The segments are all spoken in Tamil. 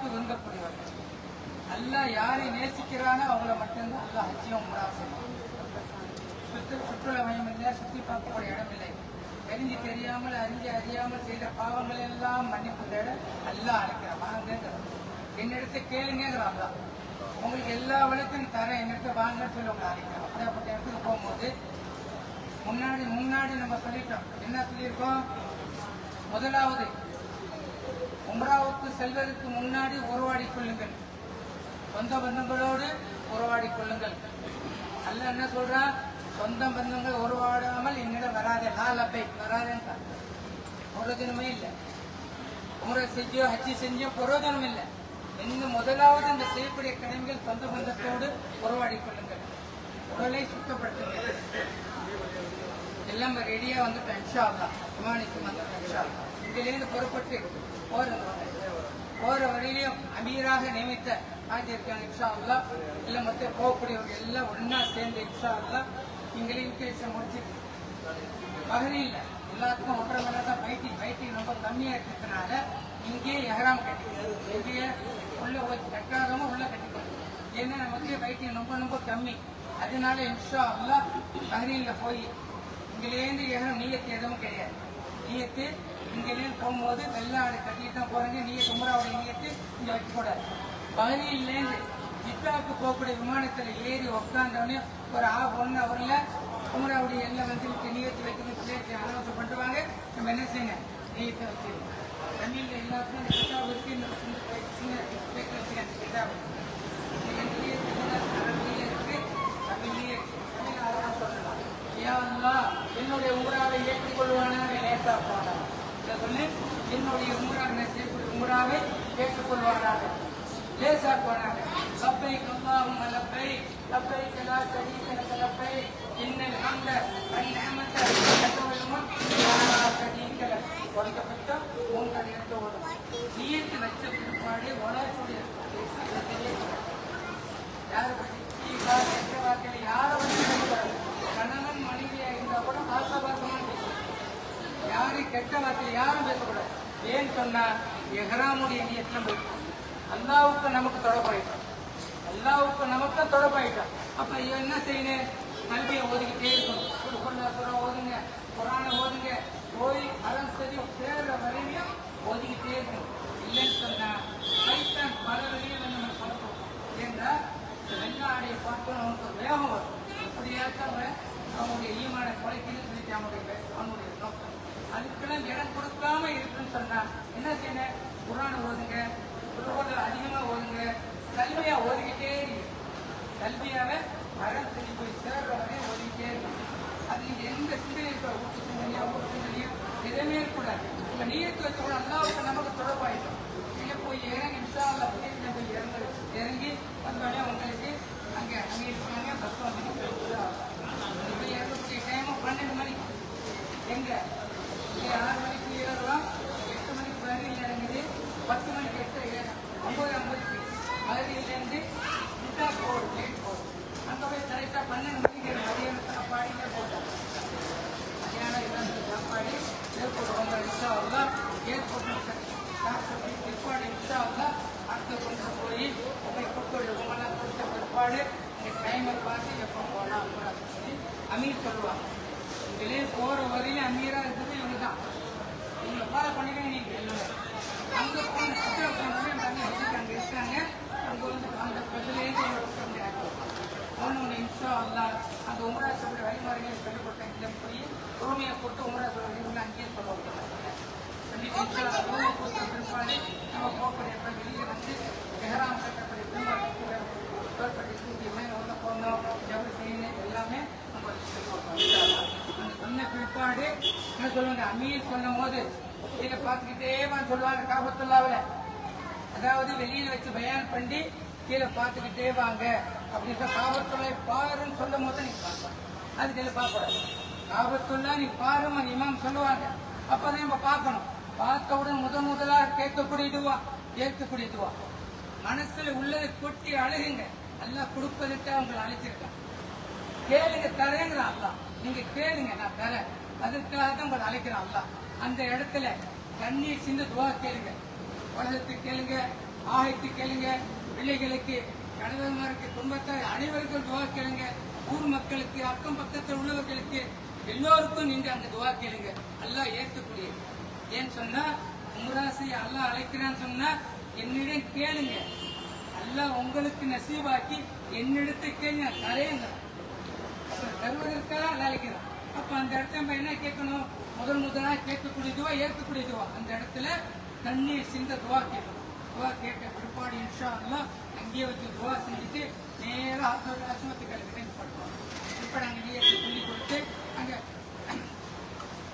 அல்லாவுக்கு விரும்பக்கூடியவர் அல்லா யாரை நேசிக்கிறானோ அவங்கள மட்டும்தான் அல்லா ஹஜ்ஜியம் உமரா செய்வான். சுற்று சுற்றுலா மையம் இல்லை சுற்றி பார்க்கக்கூடிய இடம் இல்லை. தெரிஞ்சு தெரியாமல் அறிஞ்சு அறியாமல் செய்த பாவங்கள் எல்லாம் மன்னிப்பு தேட அல்லா அழைக்கிறான் வாங்கிறான் என்னிடத்தை கேளுங்கிறான் அல்லா உங்களுக்கு எல்லா விளக்கும் தரேன் என்னிடத்தை வாங்கன்னு சொல்லி உங்களை அழைக்கிறோம். அப்படியாப்பட்ட இடத்துக்கு போகும்போது முன்னாடி முன்னாடி நம்ம சொல்லிட்டோம். என்ன சொல்லியிருக்கோம்? முதலாவது உம்ராவுக்கு செல்வதற்கு முன்னாடி உறவாடி கொள்ளுங்கள். சொந்த பந்தங்களோடு உருவாடிக் கொள்ளுங்கள். அல்ல என்ன சொல்றா? சொந்த பந்தங்கள் உருவாடாமல் என்னிடம் வராதே. லால் அப்பை வராதேன்னு பிரயோஜனமே இல்லை. உமரை செஞ்சோ ஹஜ்ஜி செஞ்சோ பிரயோஜனம் இல்லை. இன்னும் முதலாவது இந்த செய்யக்கூடிய கடமைகள் சொந்த பந்தத்தோடு உறவாடி கொள்ளுங்கள். உடலை சுத்தப்படுத்துங்கள். எல்லாம் ரெடியா வந்துட்டோம் இன்ஷா அல்லா விமானிக்கு வந்துட்டோம் இன்ஷா அல்லா இதிலிருந்து புறப்பட்டு போற போற வழியிலையும் அமீராக நியமித்த ஆஜி இன்ஷா அல்லா இல்ல மொத்த போகக்கூடியவங்க எல்லாம் ஒன்னா சேர்ந்து இன்ஷா அல்லா இங்கிலீஷ் பேச முடிச்சு பகுதியில் எல்லாத்துக்கும் ஒன்றரை மணி தான் பைட்டி பைட்டி ரொம்ப கம்மியா இருக்கிறதுனால இங்கேயே எஹராம் கட்டிக்கணும் இங்கேயே உள்ள போய் கட்டாதவங்க உள்ள கட்டிக்கணும் ஏன்னா நமக்கு பைட்டி ரொம்ப ரொம்ப கம்மி. அதனால இன்ஷா அல்லா பஹ்ரீன்ல போய் இங்கிலேருந்து எஹரம் நீயத்து எதுவும் கிடையாது. நீயத்து இங்கிலேருந்து போகும்போது வெள்ளாடு கட்டிட்டு தான் போறாங்க நீயத்து உமராவுடைய நீயத்து இங்க வைக்கக்கூடாது பகுதியிலேருந்து ஜித்தாவுக்கு போகக்கூடிய விமானத்துல ஏறி உட்காந்தவொடனே ஒரு ஆஃப் ஒன் ஹவரில் உமராவுடைய எல்லா வந்து நீயத்து வைக்கணும் பேசி அனௌன்ஸ் பண்ணுவாங்க நம்ம என்ன செய்யுங்க நீயத்தை வச்சு. தமிழ்ல எல்லாத்துக்கும் இந்த கிதாப் இந்த சின்ன சின்ன சொல்லலாம். என்னுடைய உமராவை ஏற்றுக்கொள்வானாக லேசா போனா சொல்லி என்னுடைய உமராவை உமராவை ஏற்றுக்கொள்வானாக லேசா போனாங்க லப்பைக் அல்லாஹும்ம லப்பை லப்பைக் லா ஷரீக லக லப்பைக் இன்னல் ஹம்த வன் நிஅமத சரி வல் முல்க் லா ஷரீக லக் கொடுக்கப்பட்ட மூன்று அடியத்தை ஓடும் நீயத்து வச்ச பிற்பாடு உலகத்துடைய யாரு பற்றி கெட்ட வாக்கில் யாரை வந்து பேசக்கூடாது கணவன் மனைவியா இருந்தா கூட ஆசாபாசமா பேசணும் யாரு கெட்ட வார்த்தையில் யாரும் பேசக்கூடாது ஏன்னு சொன்னா எஹராமுடைய நீயத்துல போயிட்டோம் அல்லாவுக்கு நமக்கு தொடர்பாயிட்டோம் அல்லாவுக்கு நமக்கு தொடர்பாயிட்டோம் அப்ப இவன் என்ன செய்யணும் கல்வியை ஓதிக்கிட்டே இருக்கணும் கொண்டாசுரம் ஓதுங்க குரானை ஓதுங்க போய் அறம் சரி சேர்ற வரையும் ஓதிக்கிட்டே இருக்கணும் இல்லைன்னு சொன்னா சைத்தான் பல வழியில் நம்ம பழக்கம் ஏன்னா வெள்ளாடைய பார்த்து அவனுக்கு ஒரு வேகம் வரும் அப்படியாச்சும் அவன் அவனுடைய ஈமான குறைக்குன்னு சொல்லிட்டு அவனுடைய அவனுடைய நோக்கம் எல்லாம் இடம் கொடுக்காம இருக்குன்னு சொன்னா என்ன செய்யணும்? குரான் ஓதுங்க குரான் அதிகமா ஓதுங்க கல்வியா ஓதிக்கிட்டே இருங்க கல்வியாவை மரம் செடி போய் சேர்ற வரையும் ஓதிக்கிட்டே இருக்கணும் அது நீங்க எந்த சிந்தனை இருக்கிற ஊட்டு சிந்தனையோ ஊட்டு சிந்தனையோ எதுவுமே இருக்கக்கூடாது. இப்ப நீயத்து வச்ச கூட அல்லாவுக்கு நமக்கு தொடர்பாயிட்டோம். நீங்க போய் இறங்கி இன்ஷா அல்லாஹ் போய் போய் இறங்கு இறங்கி வந்தோடனே உங்களுக்கு அங்கே அங்கே இருக்காங்க பஸ் வந்து இறங்கக்கூடிய டைம் பன்னெண்டு மணிக்கு எங்க? இங்க ஆறு மணிக்கு ஏறுறோம் எட்டு மணிக்கு மதுரையில் இறங்குது பத்து மணிக்கு எட்டு ஏறும் ஒன்பது ஐம்பதுக்கு மதுரையிலேருந்து இந்தா போகும் லேட் போகும் அங்கே போய் கரெக்டாக பன்னெண்டு மணிக்கு மதியான சாப்பாடுங்க போட்டோம் மதியானம் எல்லாத்துக்கும் சாப்பாடு ஏர்போர்ட் ரொம்ப இன்ஷா அல்லா ஏர்போர்ட் டாக்டர் போய் பிற்பாடு இன்ஷா அல்லா அடுத்து கொண்டு போய் போய் கூட்டு உமெல்லாம் கொடுத்த பிற்பாடு இந்த டைமை பார்த்து எப்போ போகலாம் அப்படின்னு சொல்லி அமீர் சொல்லுவாங்க இதுலேயே போகிற வரையிலும் அமீராக இருக்குது இவங்க தான் இவங்க ஃபாலோ பண்ணிக்கங்க நீங்கள் எல்லாரும் அங்கே போன சுற்றுலா போனோடனே நாங்கள் வச்சுட்டு அங்கே இருக்காங்க அங்கே வந்து அந்த பஸ்லேருந்து ஒன்று இன்ஷா அல்லா அந்த உமரா சொல்ற வழிமுறைகள் சொல்லிக் கொடுத்தேன் இதில் போய் ரூமியை போட்டு உமரா சொல்ற வழிமுறை அங்கேயே சொல்ல கொடுத்தாங்க சொல்லிட்டு இன்ஷா அல்லா ரூமியை கொடுத்த பிற்பாடு நம்ம போகக்கூடிய இடத்துல வெளியே வந்து எஹராம் கட்டக்கூடிய பின்பற்றி தோற்பட்டி தூக்கி மேலே உள்ள போகணும் எவ்வளோ செய்யணும் எல்லாமே நம்ம சொல்லுவோம் இன்ஷா அல்லா. அந்த சொன்ன பிற்பாடு என்ன சொல்லுவாங்க அமீர் சொல்லும் போது இதை பார்த்துக்கிட்டே வந்து சொல்லுவாங்க காபத்துள்ளாவில் அதாவது வெளியில் வச்சு பயான் பண்ணி கீழே பார்த்துக்கிட்டே வாங்க. அப்படின்னு காபத்துள்ளை பாருன்னு சொல்லும் போது நீங்க பார்ப்பேன். அது கீழே பார்க்கக்கூடாது காபத்துள்ளா நீ பாருமா இமாம் சொல்லுவாங்க. அப்பதான் நம்ம பார்க்கணும். பார்த்தவுடன் முதன் முதலாக கேட்கக்கூடியதுவா ஏற்கக்கூடியதுவா மனசுல உள்ளதை கொட்டி அழுகுங்க. நல்லா கொடுப்பதற்கு அவங்களை அழைச்சிருக்கான். கேளுங்க தரேங்கிறான் அதான் நீங்க கேளுங்க நான் தரேன். அதற்காக தான் உங்களை அழைக்கிறேன் அல்லா அந்த இடத்துல கண்ணீர் சிந்த துவா கேளுங்க. உலகத்தை கேளுங்க ஆயத்துக்கு கேளுங்க பிள்ளைகளுக்கு கணவன்மாருக்கு குடும்பத்தார் அனைவருக்கும் துவா கேளுங்க. ஊர் மக்களுக்கு அக்கம் பக்கத்தில் உள்ளவர்களுக்கு எல்லோருக்கும் நீங்க அந்த துவா கேளுங்க. எல்லாம் ஏற்கக்கூடியது ஏன்னு சொன்னா உம்ராசி எல்லாம் அழைக்கிறான்னு சொன்னா என்னிடம் கேளுங்க. எல்லாம் உங்களுக்கு நசீவாக்கி என்னிடத்தை கேளுங்க. நான் எல்லோரும் தருவதற்காக அலலைக்கிறான் அப்ப அந்த இடத்த நம்ம என்ன கேட்கணும்? முதல் முதலாக கேட்கக்கூடிய துவா ஏற்கக்கூடிய துவா. அந்த இடத்துல தண்ணீர் சிந்த துவா கேட்கணும். துவா கேட்ட பிற்பாடு இன்ஷா எல்லாம் அங்கேயே வச்சு துவா செஞ்சுட்டு நேராக அசுமத்துக்கு அழைக்கிறேன் பண்ணுவோம் இப்போ நாங்கள் நீ சொல்லி கொடுத்து அங்கே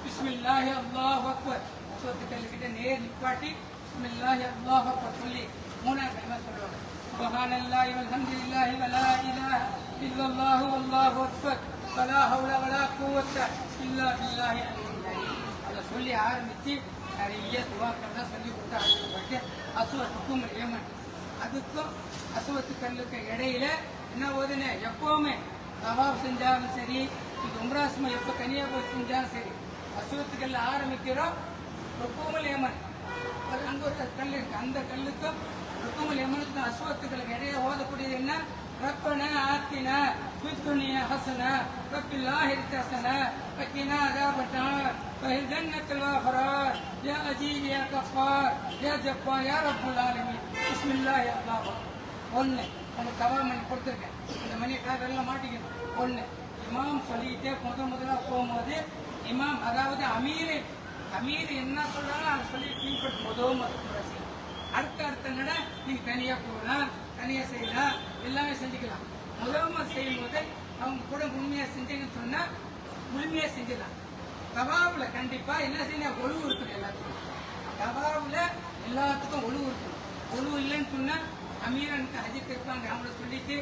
பிஸ்மில்லாஹி அல்லாஹ் அக்பர் அசுமத்துக்கு அழைக்கிட்ட நேர் நிப்பாட்டி பிஸ்மில்லாஹி அல்லாஹ் அக்பர் சொல்லி மூணாவது டைமாக சொல்லுவாங்க. சுபஹானல்லாஹி வல்ஹம்துலில்லாஹி வலா இலாஹ இல்லல்லாஹு அல்லாஹு அக்பர். வலா ஹவுல வலா கூவத்த இல்லா பில்லாஹி அதை சொல்லி ஆரம்பித்து நிறைய துவாக்கள்லாம் சொல்லி கொடுத்து ஆசைப்பட்டு அசுவத்துக்கும் ஏமன் அதுக்கும் அசுவத்து கல்லுக்கு இடையில என்ன ஓதுன எப்போவுமே தவாப் செஞ்சாலும் சரி இது உம்ராசிமா எப்போ தனியாக போய் செஞ்சாலும் சரி அசுவத்துக்கல்ல ஆரம்பிக்கிறோம் ருக்குமல் ஏமன் அந்த கல்லுக்கு ருக்குமல் ஏமனுக்கும் அசுவத்துக்களுக்கு இடையே ஓதக்கூடியது என்ன ரப்பன ஆத்தின பித்துனிய ஹசன ரப்பில் ஆஹிரத் ஹசன வக்கினா அதாபட்டார் فهل جنة الأبرار يا أجيب يا كفار يا جبار يا رب العالمين بسم الله يا الله ஒன்று உனக்கு கவா மணி கொடுத்துருக்கேன் இந்த மணி காதெல்லாம் மாட்டிக்கணும் ஒன்று இமாம் சொல்லிக்கிட்டே முத முதல்ல போகும்போது இமாம் அதாவது அமீர் அமீர் என்ன சொல்றாங்களோ அதை சொல்லி பின்பற்ற முதல் முதல் அடுத்த அடுத்த நட நீங்க தனியா போகலாம் தனியாக செய்யலாம் எல்லாமே செஞ்சுக்கலாம். முதலமாக செய்யும் போது அவங்க கூட முழுமையாக செஞ்சீங்கன்னு சொன்னால் முழுமையாக செஞ்சிடலாம். கபாப்ல கண்டிப்பாக என்ன செய்யணும்? ஒழுவு இருக்கணும் எல்லாத்துக்கும். கபாப்ல எல்லாத்துக்கும் ஒழுவு இருக்கணும். ஒழுவு இல்லைன்னு சொன்னால் அமீரனுக்கு அஜித் இருப்பாங்க. அவங்கள சொல்லிட்டு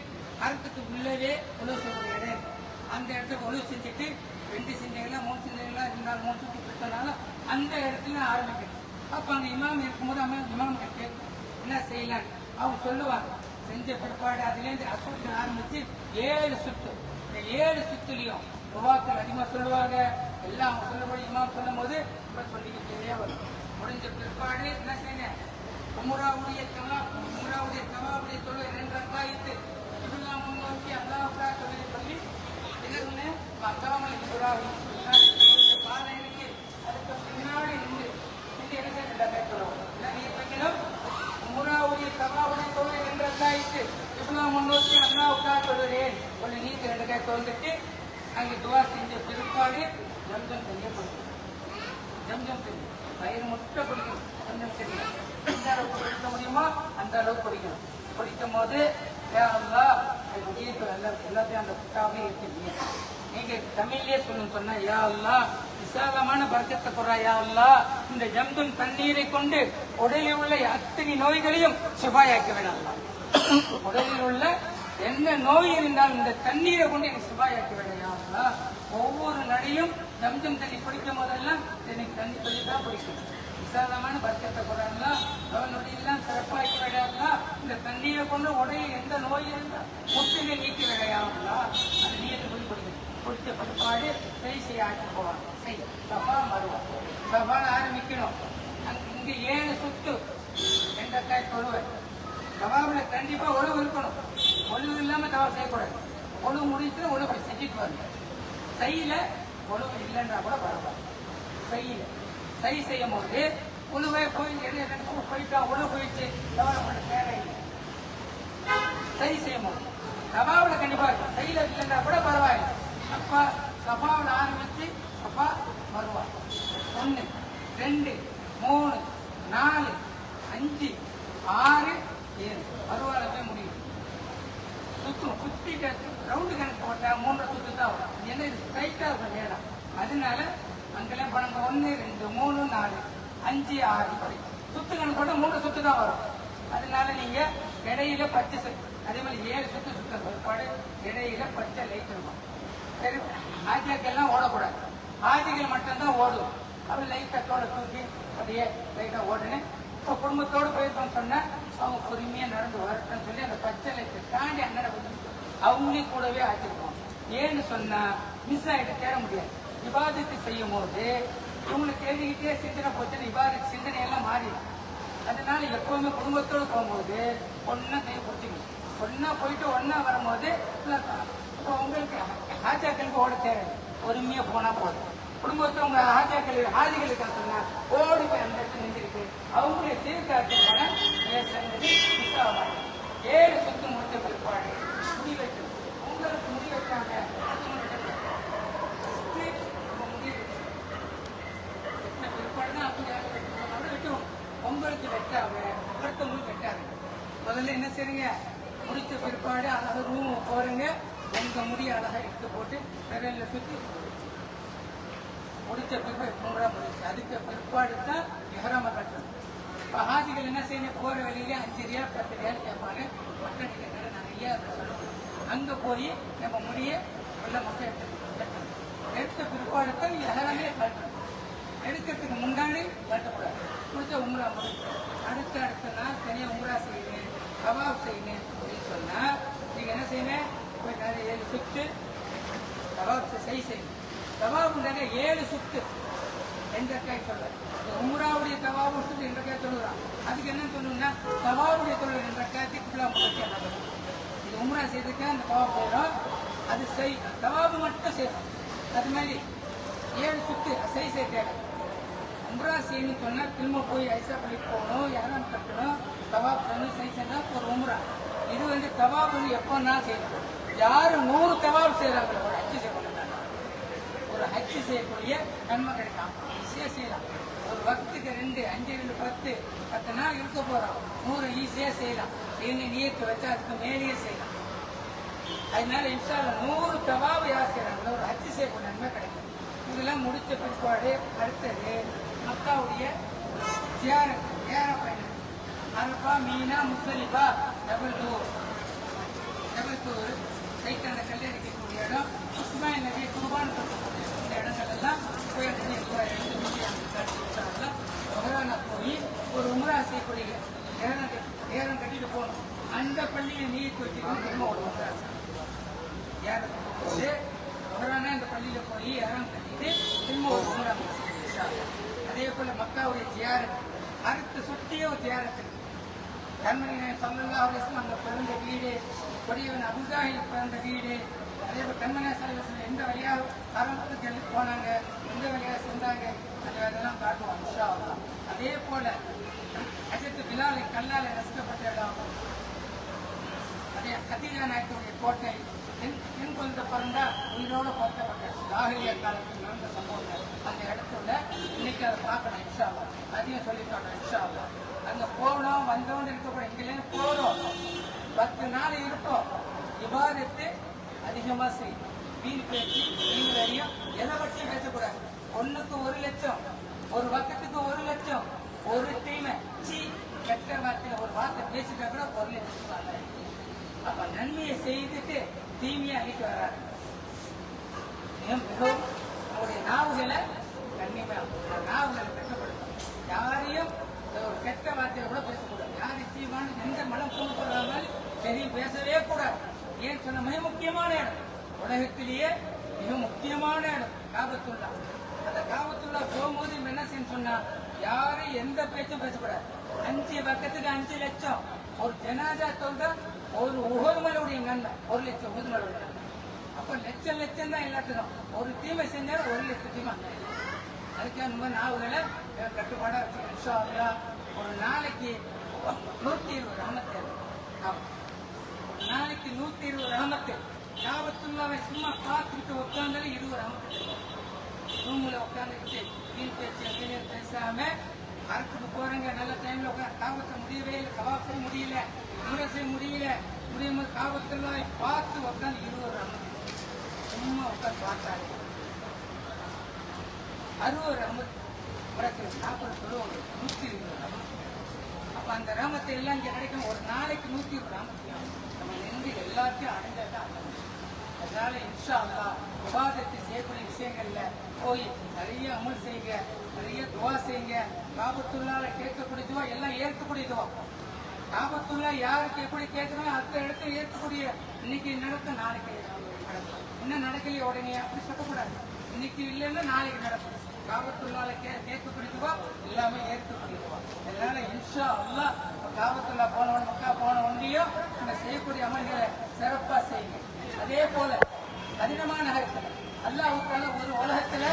அறத்துக்கு உள்ளவே உழவு சொல்ற இடம் அந்த இடத்துக்கு ஒழுவு செஞ்சுட்டு ரெண்டு சிந்தைகளா மூணு சிந்தைகளா இருந்தாலும் மூணு சுற்றி கொடுத்தனாலும் அந்த இடத்துல ஆரம்பிக்கணும். அப்போ அந்த இமாம் இருக்கும்போது அம்மா இமாம் கேட்கும் என்ன செய்யலாம் அவங்க சொல்லுவாங்க செஞ்ச பிற்பாடு அதுலேருந்து அசுத்து ஆரம்பிச்சு ஏழு சுத்து. இந்த ஏழு சுத்துலையும் துவாக்கள் அதிகமாக சொல்லுவாங்க. எல்லாம் அவங்க சொல்லபடி இமாம் சொல்லும் போது இப்ப சொல்லிக்கிட்டே வரும். முடிஞ்ச பிற்பாடு என்ன செய்யணும் உமராவுடைய கலா உமராவுடைய கவாவுடைய தொழில் இரண்டு ரக்காயித்து. இதெல்லாம் முன்னோக்கி அல்லாவுக்கா தொழிலை சொல்லி என்ன சொன்னேன்? அக்காமல் இசுராவி பாதைக்கு அதுக்கு பின்னாடி நின்று என்ன செய்ய ரெண்டா கேட்கிறோம் என்ன நீ வைக்கணும் உமராவுடைய கவாவுடைய தொழில் இரண்டு ரக்காயித்து இதெல்லாம் ஒரு நீதி ரெண்டு கை தொழுந்துட்டு அங்கே துவா செஞ்ச பிற்பாடு ஜம்ஜம் செய்யப்படும் முட்டை பிடிக்கும் ஜம்ஜம் தெரியும் எந்த அளவுக்கு பிடிக்க முடியுமோ அந்த அளவுக்கு பிடிக்கணும் பிடிக்கும் போது யா அல்லாஹ், எல்லாத்தையும் அந்த புட்டாவே இருக்கீங்க நீங்க தமிழ்லயே சொல்லணும் சொன்னா யா அல்லாஹ் விசாலமான பர்க்கத்தை குறா யா அல்லாஹ் இந்த தண்ணீரை கொண்டு உடலில் உள்ள அத்தனை நோய்களையும் சிவாயாக்க வேணாம் உடலில் உள்ள எந்த நோய் இருந்தாலும் இந்த தண்ணீரை கொண்டு எனக்கு சிவாயாக்க வேணாம் ஒவ்வொரு நடையும் ஜம்ஜம் தண்ணி குடிக்கும் போதெல்லாம் எனக்கு தண்ணி கொஞ்சி தான் பிடிக்கும் விசாலமான பர்க்கத்தை கொண்டாடலாம் அவனுடையெல்லாம் சிறப்பாக்கி விடையாங்களா இந்த தண்ணீரை கொண்டு உடலில் எந்த நோய் இருந்தால் முற்றிலும் நீக்கி விடையாங்களா அந்த நீரை போய் குடிக்கணும் குடித்த பிற்பாடு சரி செய்ய ஆட்சி போவாங்க செய் சபா மருவம் சபால் ஆரம்பிக்கணும். அங்க ஏழு சொத்து. வெண்டைக்காய் தொழுவை. கபாபில் கண்டிப்பாக உழவு இருக்கணும் ஒழுவு இல்லாமல் கபாப் செய்யக்கூடாது. ஒழுவு முடித்து உழவு செஞ்சுட்டு வரணும் செய்யல உழவு இல்லைன்றா கூட பரவாயில்ல. செய்யல சரி செய்யும் போது உழுவை போய் எந்த போயிட்டா உழவு போயிடுச்சு. தவறு பண்ண தேவையில்லை. சரி செய்யும் போது கபாபில் கண்டிப்பாக இருக்கும். செய்யல இல்லைன்னா கூட பரவாயில்லை. அப்பா கபாவில் ஆரம்பித்து அப்பா வருவார். ஒன்று ரெண்டு மூணு நாலு அஞ்சு ஆறு ஏழு. வருவால போய் முடியும் சுத்தும் சுத்திட்டு ரவுண்டு கணக்கு போட்டா மூன்றரை சுத்து தான் வரும். ஏன்னா என்ன இது ஸ்ட்ரைட்டா இருக்கும் நேரம் அதனால அங்கெல்லாம் பணங்க ஒன்று ரெண்டு மூணு நாலு அஞ்சு ஆறு இப்படி. சுத்து கணக்கு போட்டால் மூணு சுத்து தான் வரும். அதனால நீங்க இடையில பச்சை சுத்து அதே மாதிரி ஏழு சுத்து சுத்த பிற்பாடு இடையில பச்சை லைட் இருக்கும். சரி ஆஜாக்கெல்லாம் ஓடக்கூடாது. ஆஜிகள் மட்டும்தான் ஓடும். அவன் லைட்டா தோலை தூக்கி அப்படியே லைட்டா ஓடுனேன். இப்போ குடும்பத்தோடு போயிருக்கோம்னு சொன்னா அவங்க பொறுமையா நடந்து வரட்டும்னு சொல்லி அந்த பச்சை லைட்டை தாண்டி அண்ணட அவங்களையும் கூடவே ஆச்சிருக்கோம் ஏன்னு சொன்னா மிஸ் ஆகிட்டு தேர முடியாது. விவாதத்தை செய்யும் போது இவங்களுக்கு எழுதிக்கிட்டே சிந்தனை போச்சு விவாத சிந்தனை எல்லாம் மாறிடும். அதனால எப்பவுமே குடும்பத்தோடு போகும்போது ஒன்னா கை பிடிச்சிக்கணும். ஒன்னா போயிட்டு ஒன்னா வரும்போது இப்போ உங்களுக்கு ஆச்சாக்களுக்கு ஓட தேவை. பொறுமையா போனா போதும். குடும்பத்துல உங்க ஆச்சாக்கள் ஆதிகளுக்கு சொன்னா ஓடி போய் அந்த இடத்துல நின்றுருக்கு. அவங்களுடைய சீர்காட்டு போன மிஸ் ஆக ஏழு சொத்து முடித்த பிற்பாடு முடி வைக்கணும் உங்களுக்கு முடி வைக்காங்க உங்களுக்கு வெட்டாம. அடுத்தவங்களுக்கு வெட்டாது. முதல்ல என்ன செய்யுங்க முடிச்ச பிற்பாடு அதாவது ரூம் போறீங்க. உங்க முடிய அழகா எடுத்து போட்டு விரல்ல சுத்தி முடிச்ச பிறகு கும்பிட போயிடுச்சு அதுக்கு பிற்பாடு தான் எஹராம கட்டணும். இப்போ ஹாஜிகள் என்ன செய்யணும்? போற வழியிலே அஞ்சு ரியா பத்து ரியா கேட்பாங்க. மக்கள் நிகழ்ச்சி நிறைய சொல்லணும் அங்க போய் நம்ம முடிய உள்ள மக்கள் எடுத்துக்கணும் எடுத்த பிற்பாடு தான் எஹராமே கட்டணும். எடுக்கிறதுக்கு முன்னாடி கட்டக்கூடாது. முடிச்ச உம்ரா முடிச்சு அடுத்த அடுத்த நாள் தனியாக உம்ரா செய்யணும் கபாப் செய்யணும் அப்படின்னு சொன்னா நீங்க என்ன செய்யணும் போய் நிறைய ஏழு சுத்து கபாப் செய் செய்யணும் கபாபுண்டாக ஏழு சுத்து. எந்த காய் சொல்ல? உம்ராவுடைய தவாபு சுத்து எந்த காய் சொல்லுறான் அதுக்கு என்ன சொல்லணும்னா தவாவுடைய தொழில் என்ற காயத்துக்கு ஃபுல்லாக முடிச்சு இது உம்ரா செய்துக்கு அந்த தவாப் செய்கிறோம் அது செய் தவாபு மட்டும் செய்யணும் அது மாதிரி ஏழு சுத்து செய் செய்ய தேவை உம்ரா செய்யணும்னு சொன்னால் திரும்ப போய் ஐசா பண்ணி போகணும் யாரும் கட்டணும். தவாப் பண்ணணும் செய் செய்யணும் ஒரு உம்ரா. இது வந்து தவாபு எப்போன்னா செய்யணும். யார் நூறு தவாப் செய்கிறாங்களோ ஒரு அச்சு ஹஜ்ஜு செய்யக்கூடிய நன்மை கிடைக்கும் ஈஸியாக செய்யலாம். ஒரு பக்துக்கு ரெண்டு அஞ்சு ரெண்டு பத்து பத்து நாள் இருக்க போறோம். நூறு ஈஸியாக செய்யலாம். என்ன நீயத்து வச்சா அதுக்கு மேலேயே செய்யலாம். அதனால இன்ஷால நூறு தவாவு யார் செய்யறாங்களோ ஒரு ஹஜ்ஜு செய்யக்கூடிய நன்மை கிடைக்கும். இதெல்லாம் முடிச்ச பிற்பாடு அடுத்தது மக்காவுடைய தியானம் தியான பயணம். Arafah Mina Muzdalifah double tour double tour சைட்டான கல்லறிக்கக்கூடிய இடம். உஸ்மான் நபி குர்பான் கொடுக்கும் இந்த போய் போய் ஒரு உம்ரா செய்யக்கூடிய நேரம் நேரம் கட்டிட்டு போகணும் அந்த பள்ளியை நீர் வச்சுக்கணும் திரும்ப ஒரு உம்ரா ஏறம் போது இந்த பள்ளியில் போய் ஏறம் கட்டிட்டு திரும்ப ஒரு அதே போல மக்காவுடைய தியாரம் அடுத்து சுற்றியே ஒரு தியாரத்து கண்மணி சொல்லலாம் அவர்கள் பிறந்த வீடு கொடியவன் அபுதாஹில் பிறந்த வீடு அதே போல் கண்மணி சலவசம் எந்த வழியாக ஆரம்பத்துக்கு எழுதி போனாங்க எந்த வழியாக சென்றாங்க அந்த அதெல்லாம் காட்டுவோம் இன்ஷா அதே போல அஜித் பிலாலை கல்லால் நசுக்கப்பட்ட இடம். அதே கதிரா நாயக்கனுடைய கோட்டை பெண் பெண் குழந்தை பிறந்தா உயிரோடு பார்க்கப்பட்ட ராகுலிய காலத்தில் நடந்த சம்பவங்கள். அந்த இடத்துல இன்னைக்கு அதை பார்க்கணும் இன்ஷா அதையும் சொல்லிட்டோம் இன்ஷா அங்கே அங்க போனோம் வந்தோம் இருக்கக்கூடாது இங்கிலேருந்து போகிறோம் பத்து நாள் இருப்போம். விவாதத்தை அதிகமா செய்யும் வீண் பேச்சு வீண் வரியம் எதை பற்றி பேசக்கூடாது ஒண்ணுக்கு ஒரு லட்சம் ஒரு பக்கத்துக்கு ஒரு லட்சம் ஒரு தீமை சீ கெட்ட வார்த்தையில ஒரு வார்த்தை பேசிட்டா கூட ஒரு லட்சம் அப்ப நன்மையை செய்துட்டு தீமையை அழிக்க வர்றாரு மிகவும் அவருடைய நாவுகளை கண்டிப்பா நாவுகளை கட்டப்படுத்தும் யாரையும் ஒரு கெட்ட வார்த்தையில கூட பேசக்கூடாது யாரையும் தீவான எந்த மனம் தூண்டப்படாமல் சரி பேசவே கூடாது. ஏன் சொன்ன மிக முக்கியமான இடம் உலகத்திலேயே மிக முக்கியமான இடம் காபத்துள்ளா அந்த காபத்துள்ளா போகும்போது இவன் என்ன செய்யணும் சொன்னா யாரும் எந்த பேச்சும் பேசக்கூடாது. அஞ்சு பக்கத்துக்கு அஞ்சு லட்சம். ஒரு ஜனாதா தொந்தா ஒரு உகதுமலுடைய நன்மை. ஒரு லட்சம் உகதுமலுடைய நன்மை. அப்ப லட்சம் லட்சம் தான் எல்லாத்துக்கும். ஒரு தீமை செஞ்சாலும் ஒரு லட்சம் தீமை அதுக்காக நம்ம நாவுகளை கட்டுப்பாடா வச்சுக்கணும். ஒரு நாளைக்கு நூத்தி இருபது ரஹமத்து. நாளைக்கு நூத்தி இருபது ரஹமத்து. யாபத்துள்ளாவை சும்மா பார்த்துட்டு உட்காந்தாலே இருபது ரஹமத்து ரூம்ல உட்காந்துக்கிட்டு வீண் பேச்சு அப்படின்னு பேசாம அரசுக்கு போறாங்க நல்ல டைம்ல உட்காந்து காவத்தை முடியவே இல்லை கவாசம் முடியல முரசை செய்ய முடியல. முடியும் போது காவத்துள்ளாவை பார்த்து உட்காந்து இருபது ரஹமத்து சும்மா உட்காந்து பார்த்தாரு அறுபது ரஹமத் முரசை நாற்பது சொல்லுவாங்க நூற்றி இருபது ரஹமத் அப்ப அந்த ராமத்தை எல்லாம் இங்க கிடைக்கும் ஒரு நாளைக்கு நூத்தி ஒரு ராமத்தையும் நம்ம நின்று எல்லாத்தையும் அடைஞ்சதான் அதனால இன்ஷா அல்லா விவாதத்தை செய்யக்கூடிய விஷயங்கள்ல போய் நிறைய அமல் செய்யுங்க நிறைய துவா செய்யுங்க. காபத்துள்ளால கேட்கக்கூடிய துவா எல்லாம் ஏற்கக்கூடிய துவா. காபத்துள்ளா யாருக்கு எப்படி கேட்கணும் அந்த இடத்துல ஏற்கக்கூடிய இன்னைக்கு நடக்கும் நாளைக்கு நடக்கும். இன்னும் நடக்கலையே உடனே அப்படி சொல்லக்கூடாது. இன்னைக்கு இல்லைன்னா நாளைக்கு நடக்கும். காபத்துள்ளால கே கேட்கக்கூடியதுவா எல்லாமே ஏற்கக்கூடியதுவா அதனால இன்ஷா அல்லா காபத்துள்ளா போனவன் மக்கா போன ஒன்றியும் அந்த செய்யக்கூடிய அமல்களை சிறப்பா செய்யுங்க. அதே போல கடினமான நகரத்தில் அல்லாவுக்கான ஒரு உலகத்துல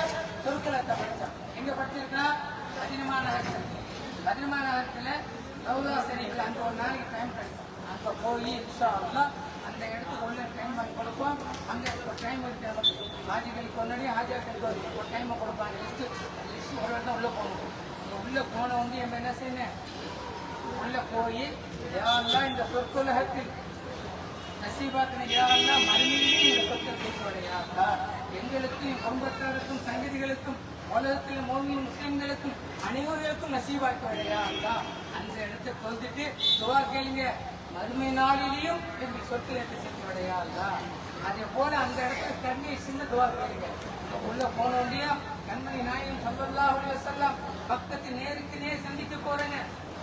சொற்களத்தை படித்தான் எங்க படிச்சிருக்கா கடினமான நகரத்தில். கடினமான நகரத்துல ரவுதா சரிகள் அங்க ஒரு நாளைக்கு டைம் கிடைக்கும். அங்க போய் இன்ஷா அல்லாஹ் அந்த இடத்துக்கு உள்ள டைம் வாங்கி கொடுப்போம். அங்க ஒரு டைம் இருக்கு நமக்கு ஹாஜிகளுக்கு முன்னாடி ஹாஜிகளுக்கு ஒரு டைம் கொடுப்பாங்க. லிஸ்ட் லிஸ்ட் ஒரு தான் உள்ள போகணும். இங்க உள்ள போன வந்து என்ன செய்யணும்? உள்ள போய் யாரெல்லாம் இந்த சொற்குலகத்தில் நசீபாத்தின யாரெல்லாம் மறுமையிலே இந்த சொற்கள் பேசுவடையாதா எங்களுக்கும் குடும்பத்தாருக்கும் சங்கதிகளுக்கும் உலகத்தில் மோமியின் முஸ்லிம்களுக்கும் அனைவருக்கும் நசீபாக்குவடையாதா அந்த இடத்தை கொண்டுட்டு துவா கேளுங்க. மறுமை நாளிலையும் எங்கள் சொத்து எடுத்து செலுத்துவடையாதா அதே போல அந்த இடத்துல தண்ணி சின்ன துவா கேளுங்க. உள்ள போன கண்மணி நாயும் சம்பல்லா செல்லாம் பக்கத்து நேருக்கு நேர் சந்திக்க போறேங்க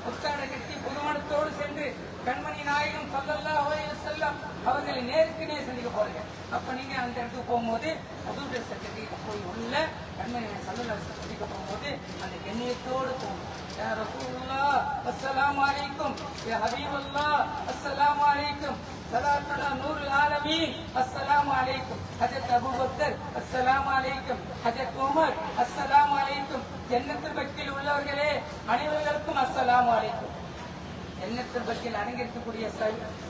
புத்தாடை கட்டி புதுமணத்தோடு சென்று கண்மணி நாயகம் சல்லல்லாஹு அவர்களை நேருக்கு நேர் சந்திக்க போறீங்க. அப்ப நீங்க அந்த இடத்துக்கு போகும்போது புது ட்ரெஸ் கட்டிட்டு போய் உள்ள கண்மணி நாயகம் சந்திக்க போகும்போது அந்த கண்ணியத்தோடு போகணும் யா ரசூலுல்லாஹ் அஸ்ஸலாமு வலைக்கும் யா ஹபீபல்லாஹ் அஸ்ஸலாமு அலைக்கும். சலாத்துல்லா நூறு ஆலமீன் அஸ்ஸலாமு அலைக்கும். ஹஜரத் அபூபக்கர் அஸ்ஸலாமு ஹஜரத் உமர் பக்கில் உள்ளவர்களே அனைவர்களுக்கும் அஸ்ஸலாமு வலைக்கும் ஜன்னத்து பற்றியில் அடங்கியிருக்கக்கூடிய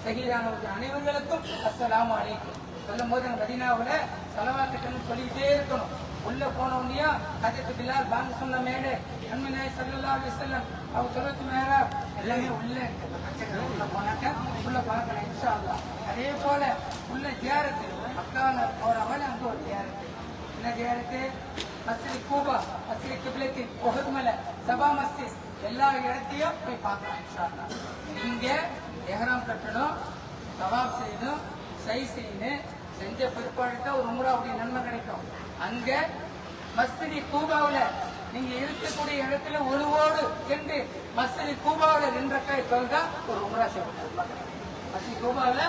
சகிதானவர்கள் அனைவர்களுக்கும் அஸ்லாம் அழைக்கும் சொல்லும் போது மதினாவில் செலவாக்கட்டணும் சொல்லிக்கிட்டே இருக்கணும். உள்ள போன உடனே ஹஜரத் பாங்க சொன்ன மேலே நன்மை நாய் சல்லல்லாஹு அலைஹி வஸல்லம் அவங்க சொல்றது மேல எல்லாமே உள்ள இருக்கு உள்ள போனாக்க உள்ள பார்க்கணும் இன்ஷா அல்லாஹ் அதே போல உள்ள ஜியாரத்து மக்கான போறவன் அங்க ஒரு ஜியாரத்து. என்ன ஜியாரத்து? மசிலி கூபா மசிலி கிப்லத்தின் ஒஹதுமலை சபா மஸ்தி எல்லா இடத்தையும் போய் பார்க்கலாம் இன்ஷா அல்லாஹ் இங்க எஹராம் கட்டணும் தவாப் செய்யணும் சை செய்யணும் செஞ்ச பிற்பாடு ஒரு உமராவுடைய நன்மை கிடைக்கும். அங்க மஸ்தி கூபாவில நீங்க இருக்கக்கூடிய இடத்துல ஒழுவோடு சென்று மஸ்ஜிதி நின்ற கை தொழுதா ஒரு உமரா செய்ய மஸ்தி மஸ்ஜிதி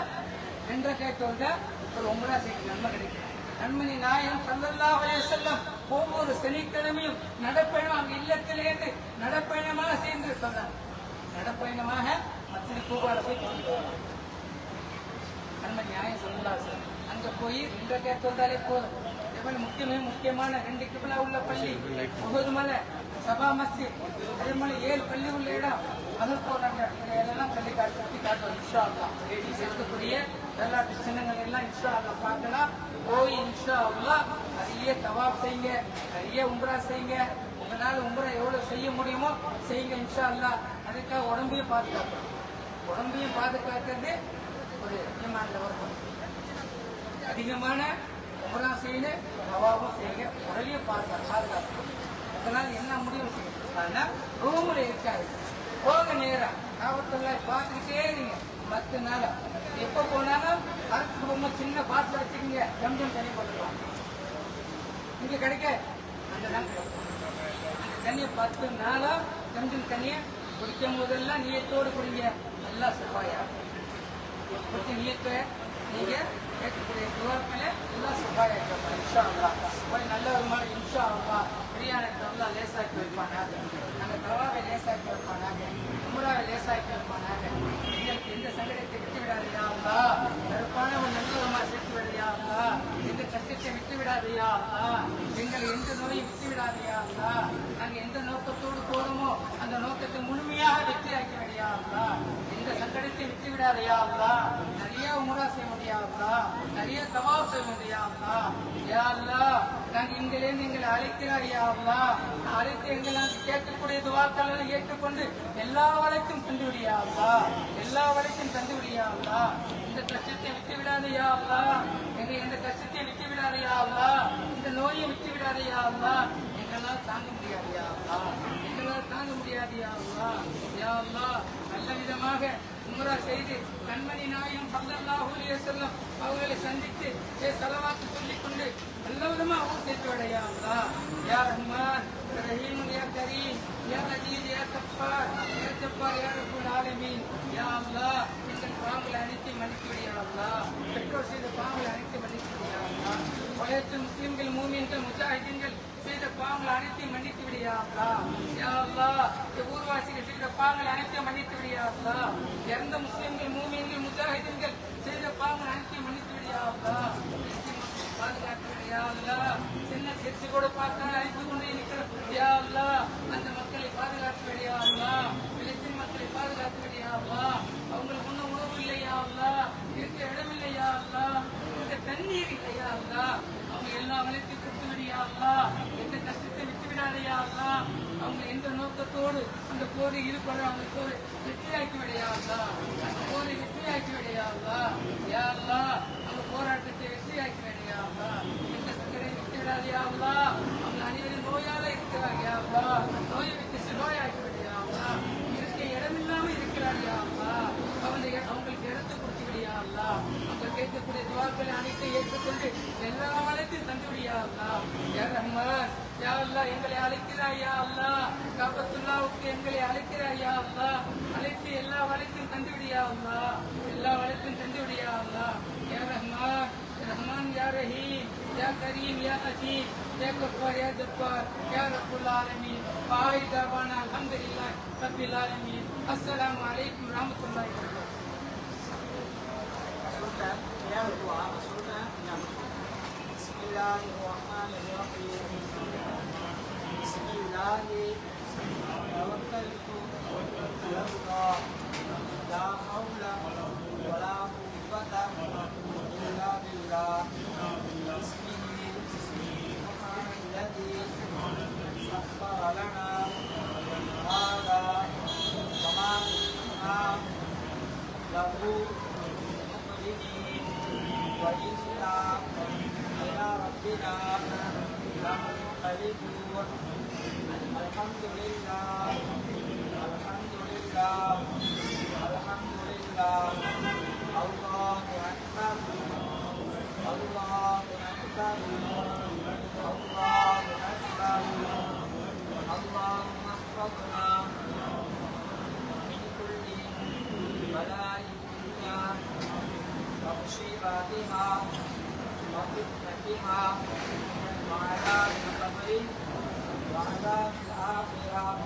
நின்ற கை தொழுதா ஒரு உமரா செய்ய நன்மை கிடைக்கும். நன்மணி நாயம் சல்லல்லா அலைஹி ஒவ்வொரு சனிக்கிழமையும் நடப்பயணம் அங்க இல்லத்திலேருந்து நடப்பயணம் சேர்ந்து நடப்பயணமாக மத்திய கூபால போய் தொழுது நம்ம நியாயம் சொல்லலாம் சார் அங்க போய் ரெண்டு கேட்டு வந்தாலே போதும். முக்கியமே முக்கியமான ரெண்டு கிபிலா உள்ள பள்ளி முகது மலை சபா மஸ்ஜித் அதே மாதிரி ஏழு பள்ளி உள்ள இடம். அதில் போறாங்க இதெல்லாம் பள்ளி காட்டு சுத்தி காட்டுவோம் இன்ஷா அல்லா இருக்கக்கூடிய வரலாற்று சின்னங்கள் எல்லாம் இன்ஷா அல்லா பார்க்கலாம். போய் இன்ஷா அல்லா நிறைய தவாப் செய்யுங்க நிறைய உம்ரா செய்யுங்க. உங்களால் உங்களை எவ்வளோ செய்ய முடியுமோ செய்யுங்க இன்ஷா அல்லா அதுக்காக உடம்பையும் பாதுகாக்கணும். உடம்பையும் பாதுகாக்கிறது ஒரு முக்கியமான வரும் அதிகமான உமரா செய்யுங்க அவாவும் செய்யுங்க உடலையும் பாதுகாப்பு பாதுகாக்கணும். அதனால என்ன முடிவு செய்யணும் ஆனா ரூம்ல இருக்காது போக நேரம். காவத்தில் பார்த்துக்கிட்டே இருங்க. மற்ற நாள். எப்போ போனாலும் அரசு ரொம்ப சின்ன பாட்டில் வச்சுக்கோங்க. ஜம்ஜம் தண்ணி போட்டுக்கலாம். இங்கே கிடைக்க அந்த தண்ணியை பத்து நாளா ஜம்ஜம் தண்ணியை குடிக்கும் போதெல்லாம் நீயத்தோடு குடிங்க. நல்லா சுப்பாயா குடிச்ச நீயத்தை நீங்க கேட்கக்கூடிய துவாக்களை நல்லா சுப்பாயா கேட்பாங்க. இன்ஷா அல்லா போய் நல்ல ஒரு மாதிரி இன்ஷா அல்லா பிரியாணத்தை நல்லா லேசாக்கி வைப்பானாக நாங்கள் தவாவை லேசாக்கி வைப்பானாக உமராவை லேசாக்கி வைப்பானாக எங்களுக்கு எந்த சங்கடத்தை விட்டு விடாதியா அல்லா கருப்பான ஒரு நல்ல நல்லவமா சேர்த்து விடையா அல்லா சத்தியத்தை விட்டுவிடாதையா? விட்டு எங்களை எந்த நோயை விட்டு நாங்கள் நாங்க எந்த நோக்கத்தோடு போறோமோ அந்த நோக்கத்தை முழுமையாக வெற்றியாக்கி விடையா அல்லா எந்த சங்கடத்தை விட்டுவிடாதையா? நிறைய உமரா செய்ய முடியாதா நிறைய தவாப் செய்ய முடியாதா யா அல்லா நாங்க இங்கிலிருந்து எங்களை அழைக்கிறார் அழைத்து எங்களை கேட்கக்கூடிய துவாக்கள் ஏற்றுக்கொண்டு எல்லா வரைக்கும் தந்து விடியாதா எல்லா வரைக்கும் தந்து விடியாதா இந்த கஷ்டத்தை விட்டு விடாதையா அல்லா எங்க எந்த கஷ்டத்தை விட்டு விடாதையா அல்லா இந்த நோயை விட்டு விடாதையா அல்லா எங்களால் தாங்க முடியாதையா அல்லா எங்களால் தாங்க முடியாதையா அல்லா யா அல்லா நல்ல விதமாக உமரா செய்து கண்மணி நாயம் பல்லல்லாஹூலிய அலைஹி அவர்களை சந்தித்து ஏ சொல்லிக் கொண்டு நல்ல விதமாக ஊர் சேர்த்து விடையா அல்லாஹ் யா ரஹ்மான் யா ரஹீம் யா கரீம் யா அஜீஸ் யா கஃபார் யா ஜப்பார் யா ரப்பல் ஆலமீன் யா அல்லாஹ் எங்கள் பாவங்களை அனைத்து மன்னித்து விடியா அல்லாஹ் பெற்றோர் செய்த பாவங்களை அனைத்து மன்னித்து விடியா அல்லாஹ் வயத்து முஸ்லிம்கள் மூமின்கள் முஜாஹிதீன்கள் செய்த பாவங்கள் அனைத்தையும் மன்னித்து விடியா அல்லாஹ் யா அல்லாஹ் இந்த ஊர்வாசிகள் செய்த பாவங்கள் அனைத்தையும் மன்னித்து விடியா அல்லாஹ் இறந்த முஸ்லிம்கள் மூமின்கள் முஜாஹிதீன்கள் செய்த பாவங்கள் அனைத்தையும் மன்னித்து விடியா அல்லாஹ் பாதுகாத்து விடியா அல்லாஹ் சின்ன செத்து கூட பார்த்தா அழைத்து கொண்டு இருக்கிற யா அல்லாஹ் அந்த மக்களை பாதுகாத்து விடியா அல்லாஹ் பிலிஸ்தீன் மக்களை பாதுகாத்து விடியா அல்லாஹ் அவங்களுக்கு ஒன்றும் உணவு இல்லையா அல்லாஹ் இருக்க இடம் இல்லையா அல்லாஹ் இருக்க தண்ணீர் இல்லையா அல்லாஹ் அவங்க எல்லா வளர்த்து கொடுத்து எந்த கஷ்டத்தை விட்டு விடாதையா அல்லாஹ் அவங்க எந்த நோக்கத்தோடு அந்த போரை ஈடுபடுற அவங்க போரை வெற்றியாக்கி விடையா அல்லாஹ் அந்த போரை வெற்றியாக்கி விடையா அல்லாஹ் யா அல்லாஹ் அவங்க போராட்டத்தை வெற்றியாக்கி விடையா அல்லாஹ் எந்த சக்கரை விட்டு விடாதையா அல்லாஹ் அவங்க அனைவரும் நோயால இருக்கிறாங்க யா அல்லாஹ் நோயை விட்டு சிலோயாக்கி விடையா அல்லாஹ் இருக்க இடமில்லாம இருக்கிறார் யா அல்லாஹ் அவங்க அவங்களுக்கு இடத்தை கொடுத்து விடியா அல்லாஹ் அவங்க கேட்கக்கூடிய துவாக்களை அனைத்தையும் ஏற்றுக்கொண்டு எல்லா வளத்தையும் தந்து விடியா அல்லாஹ் யா ரஹ்மான் யா அல்லாஹ் எங்களை அழைக்கிறாய் யா அல்லாஹ் காபத்துல்லாவுக்கு எங்களை அழைக்கிறாய் யா அல்லாஹ் அழைத்து எல்லா வளத்தையும் தந்து விடியா அல்லாஹ் எல்லா வளத்தையும் தந்து விடியா அல்லாஹ் யா ரஹ்மான் யா ரஹ்மான் யா ரஹீம் யா கரீம் யா Azeem يا غفار يا جبار يا رب العالمين وآخر دعوانا الحمد لله رب العالمين السلام عليكم ورحمة الله وبركاته Masukkan, ya doa masukkan yang Bismillahirrahmanirrahim. Bismillahi tawakkaltu ala Allah. La haula wa la quwwata illa billah. Bismihi Alladhi sakhkhara lana hadha wa ma kunna lahu مقرنين وإنا إلى ربنا لمنقلبون الحمد لله الحمد لله الحمد لله الله أكبر الله أكبر الله أكبر اللهم احفظنا من كل بلاء الدنيا ومصيباتها وفتنتها وعلى محمد وعلى آل محمد